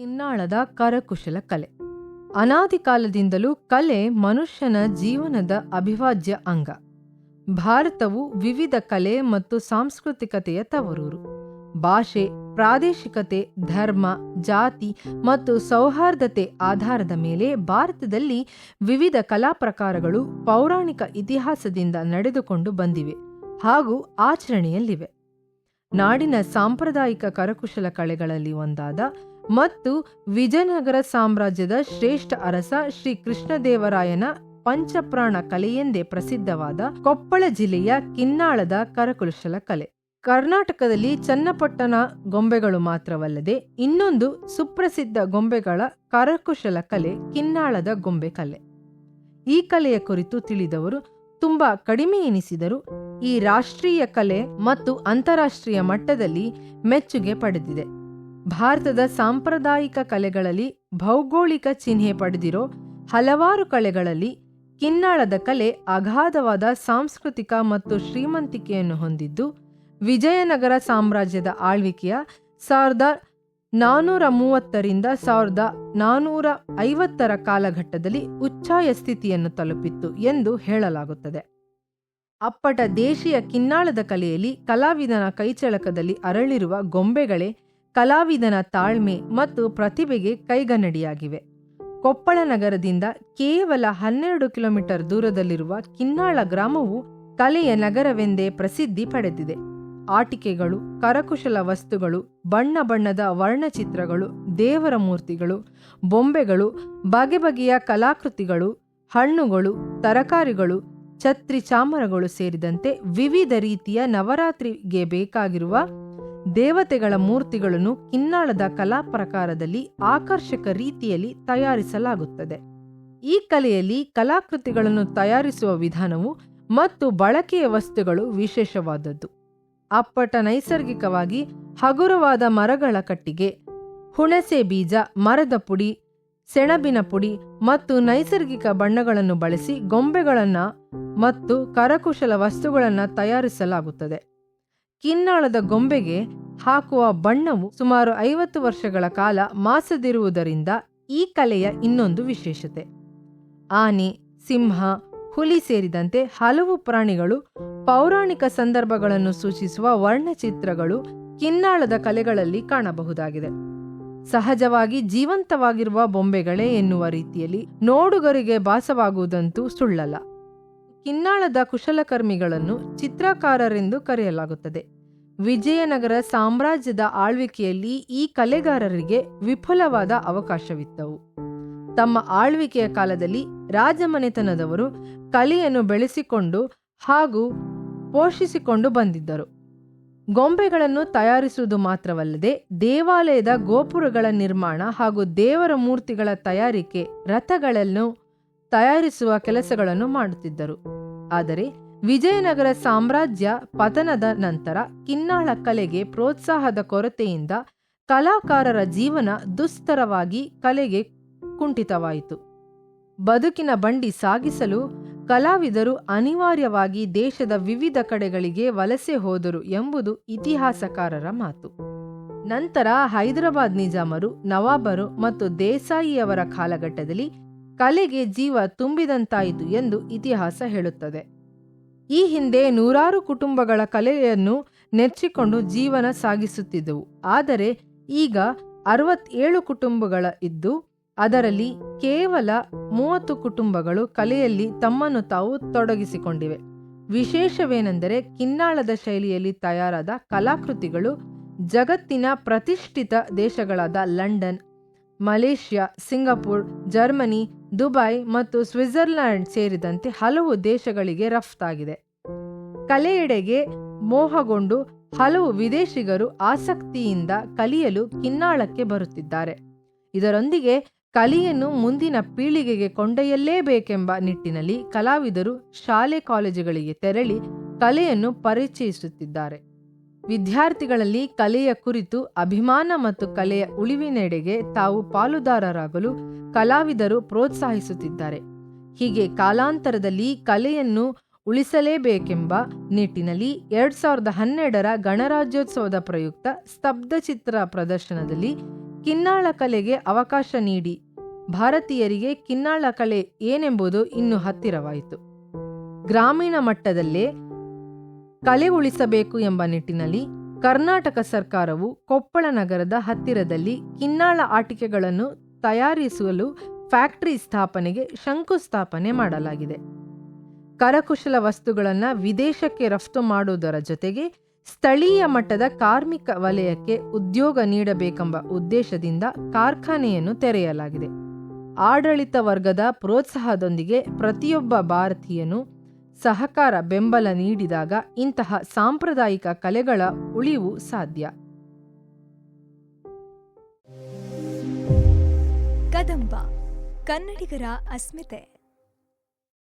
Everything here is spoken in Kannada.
ಕಿನ್ನಾಳದ ಕರಕುಶಲ ಕಲೆ. ಅನಾದಿ ಕಾಲದಿಂದಲೂ ಕಲೆ ಮನುಷ್ಯನ ಜೀವನದ ಅವಿಭಾಜ್ಯ ಅಂಗ. ಭಾರತವು ವಿವಿಧ ಕಲೆ ಮತ್ತು ಸಾಂಸ್ಕೃತಿಕತೆಯ ತವರೂರು. ಭಾಷೆ, ಪ್ರಾದೇಶಿಕತೆ, ಧರ್ಮ, ಜಾತಿ ಮತ್ತು ಸೌಹಾರ್ದತೆ ಆಧಾರದ ಮೇಲೆ ಭಾರತದಲ್ಲಿ ವಿವಿಧ ಕಲಾ ಪ್ರಕಾರಗಳು ಪೌರಾಣಿಕ ಇತಿಹಾಸದಿಂದ ನಡೆದುಕೊಂಡು ಬಂದಿವೆ ಹಾಗೂ ಆಚರಣೆಯಲ್ಲಿವೆ. ನಾಡಿನ ಸಾಂಪ್ರದಾಯಿಕ ಕರಕುಶಲ ಕಲೆಗಳಲ್ಲಿ ಒಂದಾದ ಮತ್ತು ವಿಜಯನಗರ ಸಾಮ್ರಾಜ್ಯದ ಶ್ರೇಷ್ಠ ಅರಸ ಶ್ರೀ ಕೃಷ್ಣದೇವರಾಯನ ಪಂಚಪ್ರಾಣ ಕಲೆಯೆಂದೇ ಪ್ರಸಿದ್ಧವಾದ ಕೊಪ್ಪಳ ಜಿಲ್ಲೆಯ ಕಿನ್ನಾಳದ ಕರಕುಶಲ ಕಲೆ. ಕರ್ನಾಟಕದಲ್ಲಿ ಚನ್ನಪಟ್ಟಣ ಗೊಂಬೆಗಳು ಮಾತ್ರವಲ್ಲದೆ ಇನ್ನೊಂದು ಸುಪ್ರಸಿದ್ಧ ಗೊಂಬೆಗಳ ಕರಕುಶಲ ಕಲೆ ಕಿನ್ನಾಳದ ಗೊಂಬೆ ಕಲೆ. ಈ ಕಲೆಯ ಕುರಿತು ತಿಳಿದವರು ತುಂಬಾ ಕಡಿಮೆ ಎನಿಸಿದರು ಈ ರಾಷ್ಟ್ರೀಯ ಕಲೆ ಮತ್ತು ಅಂತಾರಾಷ್ಟ್ರೀಯ ಮಟ್ಟದಲ್ಲಿ ಮೆಚ್ಚುಗೆ ಪಡೆದಿದೆ. ಭಾರತದ ಸಾಂಪ್ರದಾಯಿಕ ಕಲೆಗಳಲ್ಲಿ ಭೌಗೋಳಿಕ ಚಿಹ್ನೆ ಪಡೆದಿರೋ ಹಲವಾರು ಕಲೆಗಳಲ್ಲಿ ಕಿನ್ನಾಳದ ಕಲೆ ಅಗಾಧವಾದ ಸಾಂಸ್ಕೃತಿಕ ಮತ್ತು ಶ್ರೀಮಂತಿಕೆಯನ್ನು ಹೊಂದಿದ್ದು, ವಿಜಯನಗರ ಸಾಮ್ರಾಜ್ಯದ ಆಳ್ವಿಕೆಯ ಸಾವಿರದ ನಾನ್ನೂರ ಮೂವತ್ತರಿಂದ ಸಾವಿರದ ನಾನ್ನೂರ ಐವತ್ತರ ಕಾಲಘಟ್ಟದಲ್ಲಿ ಉಚ್ಚಾಯ ಸ್ಥಿತಿಯನ್ನು ತಲುಪಿತ್ತು ಎಂದು ಹೇಳಲಾಗುತ್ತದೆ. ಅಪ್ಪಟ ದೇಶೀಯ ಕಿನ್ನಾಳದ ಕಲೆಯಲ್ಲಿ ಕಲಾವಿದನ ಕೈಚಳಕದಲ್ಲಿ ಅರಳಿರುವ ಗೊಂಬೆಗಳೇ ಕಲಾವಿದನ ತಾಳ್ಮೆ ಮತ್ತು ಪ್ರತಿಭೆಗೆ ಕೈಗನ್ನಡಿಯಾಗಿವೆ. ಕೊಪ್ಪಳ ನಗರದಿಂದ ಕೇವಲ ಹನ್ನೆರಡು ಕಿಲೋಮೀಟರ್ ದೂರದಲ್ಲಿರುವ ಕಿನ್ನಾಳ ಗ್ರಾಮವು ಕಲೆಯ ನಗರವೆಂದೇ ಪ್ರಸಿದ್ಧಿ ಪಡೆದಿದೆ. ಆಟಿಕೆಗಳು, ಕರಕುಶಲ ವಸ್ತುಗಳು, ಬಣ್ಣ ಬಣ್ಣದ ವರ್ಣಚಿತ್ರಗಳು, ದೇವರ ಮೂರ್ತಿಗಳು, ಬೊಂಬೆಗಳು, ಬಗೆ ಬಗೆಯ ಕಲಾಕೃತಿಗಳು, ಹಣ್ಣುಗಳು, ತರಕಾರಿಗಳು, ಛತ್ರಿ ಚಾಮರಗಳು ಸೇರಿದಂತೆ ವಿವಿಧ ರೀತಿಯ ನವರಾತ್ರಿಗೆ ಬೇಕಾಗಿರುವ ದೇವತೆಗಳ ಮೂರ್ತಿಗಳನ್ನು ಕಿನ್ನಾಳದ ಕಲಾ ಪ್ರಕಾರದಲ್ಲಿ ಆಕರ್ಷಕ ರೀತಿಯಲ್ಲಿ ತಯಾರಿಸಲಾಗುತ್ತದೆ. ಈ ಕಲೆಯಲ್ಲಿ ಕಲಾಕೃತಿಗಳನ್ನು ತಯಾರಿಸುವ ವಿಧಾನವು ಮತ್ತು ಬಳಕೆಯ ವಸ್ತುಗಳು ವಿಶೇಷವಾದದ್ದು. ಅಪ್ಪಟ ನೈಸರ್ಗಿಕವಾಗಿ ಹಗುರವಾದ ಮರಗಳ ಕಟ್ಟಿಗೆ, ಹುಣಸೆ ಬೀಜ, ಮರದ ಪುಡಿ, ಸೆಣಬಿನ ಪುಡಿ ಮತ್ತು ನೈಸರ್ಗಿಕ ಬಣ್ಣಗಳನ್ನು ಬಳಸಿ ಗೊಂಬೆಗಳನ್ನು ಮತ್ತು ಕರಕುಶಲ ವಸ್ತುಗಳನ್ನು ತಯಾರಿಸಲಾಗುತ್ತದೆ. ಕಿನ್ನಾಳದ ಗೊಂಬೆಗೆ ಹಾಕುವ ಬಣ್ಣವು ಸುಮಾರು ಐವತ್ತು ವರ್ಷಗಳ ಕಾಲ ಮಾಸದಿರುವುದರಿಂದ ಈ ಕಲೆಯ ಇನ್ನೊಂದು ವಿಶೇಷತೆ. ಆನೆ, ಸಿಂಹ, ಹುಲಿ ಸೇರಿದಂತೆ ಹಲವು ಪ್ರಾಣಿಗಳು ಪೌರಾಣಿಕ ಸಂದರ್ಭಗಳನ್ನು ಸೂಚಿಸುವ ವರ್ಣಚಿತ್ರಗಳು ಕಿನ್ನಾಳದ ಕಲೆಗಳಲ್ಲಿ ಕಾಣಬಹುದಾಗಿದೆ. ಸಹಜವಾಗಿ ಜೀವಂತವಾಗಿರುವ ಬೊಂಬೆಗಳೇ ಎನ್ನುವ ರೀತಿಯಲ್ಲಿ ನೋಡುಗರಿಗೆ ಭಾಸವಾಗುವುದಂತೂ ಸುಳ್ಳಲ್ಲ. ಕಿನ್ನಾಳದ ಕುಶಲಕರ್ಮಿಗಳನ್ನು ಚಿತ್ರಕಾರರೆಂದು ಕರೆಯಲಾಗುತ್ತದೆ. ವಿಜಯನಗರ ಸಾಮ್ರಾಜ್ಯದ ಆಳ್ವಿಕೆಯಲ್ಲಿ ಈ ಕಲೆಗಾರರಿಗೆ ವಿಫುಲವಾದ ಅವಕಾಶವಿತ್ತವು. ತಮ್ಮ ಆಳ್ವಿಕೆಯ ಕಾಲದಲ್ಲಿ ರಾಜಮನೆತನದವರು ಕಲೆಯನ್ನು ಬೆಳೆಸಿಕೊಂಡು ಹಾಗೂ ಪೋಷಿಸಿಕೊಂಡು ಬಂದಿದ್ದರು. ಗೊಂಬೆಗಳನ್ನು ತಯಾರಿಸುವುದು ಮಾತ್ರವಲ್ಲದೆ ದೇವಾಲಯದ ಗೋಪುರಗಳ ನಿರ್ಮಾಣ ಹಾಗೂ ದೇವರ ಮೂರ್ತಿಗಳ ತಯಾರಿಕೆ ರಥಗಳನ್ನು ತಯಾರಿಸುವ ಕೆಲಸಗಳನ್ನು ಮಾಡುತ್ತಿದ್ದರು. ಆದರೆ ವಿಜಯನಗರ ಸಾಮ್ರಾಜ್ಯ ಪತನದ ನಂತರ ಕಿನ್ನಾಳ ಕಲೆಗೆ ಪ್ರೋತ್ಸಾಹದ ಕೊರತೆಯಿಂದ ಕಲಾಕಾರರ ಜೀವನ ದುಸ್ತರವಾಗಿ ಕಲೆಗೆ ಕುಂಠಿತವಾಯಿತು. ಬದುಕಿನ ಬಂಡಿ ಸಾಗಿಸಲು ಕಲಾವಿದರು ಅನಿವಾರ್ಯವಾಗಿ ದೇಶದ ವಿವಿಧ ಕಡೆಗಳಿಗೆ ವಲಸೆ ಹೋದರು ಎಂಬುದು ಇತಿಹಾಸಕಾರರ ಮಾತು. ನಂತರ ಹೈದರಾಬಾದ್ ನಿಜಾಮರು, ನವಾಬರು ಮತ್ತು ದೇಸಾಯಿಯವರ ಕಾಲಘಟ್ಟದಲ್ಲಿ ಕಲೆಗೆ ಜೀವ ತುಂಬಿದಂತಾಯಿತು ಎಂದು ಇತಿಹಾಸ ಹೇಳುತ್ತದೆ. ಈ ಹಿಂದೆ ನೂರಾರು ಕುಟುಂಬಗಳ ಕಲೆಯನ್ನು ನೆಚ್ಚಿಕೊಂಡು ಜೀವನ ಸಾಗಿಸುತ್ತಿದ್ದವು. ಆದರೆ ಈಗ ಅರವತ್ತೇಳು ಕುಟುಂಬಗಳ ಇದ್ದು, ಅದರಲ್ಲಿ ಕೇವಲ ಮೂವತ್ತು ಕುಟುಂಬಗಳು ಕಲೆಯಲ್ಲಿ ತಮ್ಮನ್ನು ತಾವು ತೊಡಗಿಸಿಕೊಂಡಿವೆ. ವಿಶೇಷವೇನೆಂದರೆ ಕಿನ್ನಾಳದ ಶೈಲಿಯಲ್ಲಿ ತಯಾರಾದ ಕಲಾಕೃತಿಗಳು ಜಗತ್ತಿನ ಪ್ರತಿಷ್ಠಿತ ದೇಶಗಳಾದ London, Malaysia, Singapore, Germany Dubai ಮತ್ತು ಸ್ವಿಟ್ಜರ್ಲ್ಯಾಂಡ್ ಸೇರಿದಂತೆ ಹಲವು ದೇಶಗಳಿಗೆ ರಫ್ತಾಗಿದೆ ಕಲೆಯೆಡೆಗೆ ಮೋಹಗೊಂಡು ಹಲವು ವಿದೇಶಿಗರು ಆಸಕ್ತಿಯಿಂದ ಕಲಿಯಲು ಕಿನ್ನಾಳಕ್ಕೆ ಬರುತ್ತಿದ್ದಾರೆ. ಇದರೊಂದಿಗೆ ಕಲೆಯನ್ನು ಮುಂದಿನ ಪೀಳಿಗೆಗೆ ಕೊಂಡೊಯ್ಯಲೇಬೇಕೆಂಬ ನಿಟ್ಟಿನಲ್ಲಿ ಕಲಾವಿದರು ಶಾಲೆ ಕಾಲೇಜುಗಳಿಗೆ ತೆರಳಿ ಕಲೆಯನ್ನು ಪರಿಚಯಿಸುತ್ತಿದ್ದಾರೆ. ವಿದ್ಯಾರ್ಥಿಗಳಲ್ಲಿ ಕಲೆಯ ಕುರಿತು ಅಭಿಮಾನ ಮತ್ತು ಕಲೆಯ ಉಳಿವಿನೆಡೆಗೆ ತಾವು ಪಾಲುದಾರರಾಗಲು ಕಲಾವಿದರು ಪ್ರೋತ್ಸಾಹಿಸುತ್ತಿದ್ದಾರೆ. ಹೀಗೆ ಕಾಲಾಂತರದಲ್ಲಿ ಕಲೆಯನ್ನು ಉಳಿಸಲೇಬೇಕೆಂಬ ನಿಟ್ಟಿನಲ್ಲಿ ಎರಡ್ ಸಾವಿರದ ಹನ್ನೆರಡರ ಗಣರಾಜ್ಯೋತ್ಸವದ ಪ್ರಯುಕ್ತ ಸ್ತಬ್ಧ ಚಿತ್ರ ಪ್ರದರ್ಶನದಲ್ಲಿ ಕಿನ್ನಾಳ ಕಲೆಗೆ ಅವಕಾಶ ನೀಡಿ. ಭಾರತೀಯರಿಗೆ ಕಿನ್ನಾಳ ಕಲೆ ಏನೆಂಬುದು ಇನ್ನು ಹತ್ತಿರವಾಯಿತು. ಗ್ರಾಮೀಣ ಮಟ್ಟದಲ್ಲೇ ಕಲೆ ಉಳಿಸಬೇಕು ಎಂಬ ನಿಟ್ಟಿನಲ್ಲಿ ಕರ್ನಾಟಕ ಸರ್ಕಾರವು ಕೊಪ್ಪಳ ನಗರದ ಹತ್ತಿರದಲ್ಲಿ ಕಿನ್ನಾಳ ಆಟಿಕೆಗಳನ್ನು ತಯಾರಿಸಲು ಫ್ಯಾಕ್ಟರಿ ಸ್ಥಾಪನೆಗೆ ಶಂಕುಸ್ಥಾಪನೆ ಮಾಡಲಾಗಿದೆ. ಕರಕುಶಲ ವಸ್ತುಗಳನ್ನು ವಿದೇಶಕ್ಕೆ ರಫ್ತು ಮಾಡುವುದರ ಜೊತೆಗೆ ಸ್ಥಳೀಯ ಮಟ್ಟದ ಕಾರ್ಮಿಕ ವಲಯಕ್ಕೆ ಉದ್ಯೋಗ ನೀಡಬೇಕೆಂಬ ಉದ್ದೇಶದಿಂದ ಕಾರ್ಖಾನೆಯನ್ನು ತೆರೆಯಲಾಗಿದೆ. ಆಡಳಿತ ವರ್ಗದ ಪ್ರೋತ್ಸಾಹದೊಂದಿಗೆ ಪ್ರತಿಯೊಬ್ಬ ಭಾರತೀಯನು ಸಹಕಾರ ಬೆಂಬಲ ನೀಡಿದಾಗ ಇಂತಹ ಸಾಂಪ್ರದಾಯಿಕ ಕಲೆಗಳ ಉಳಿವು ಸಾಧ್ಯ. ಕದಂಬ ಕನ್ನಡಿಗರ ಅಸ್ಮಿತೆ.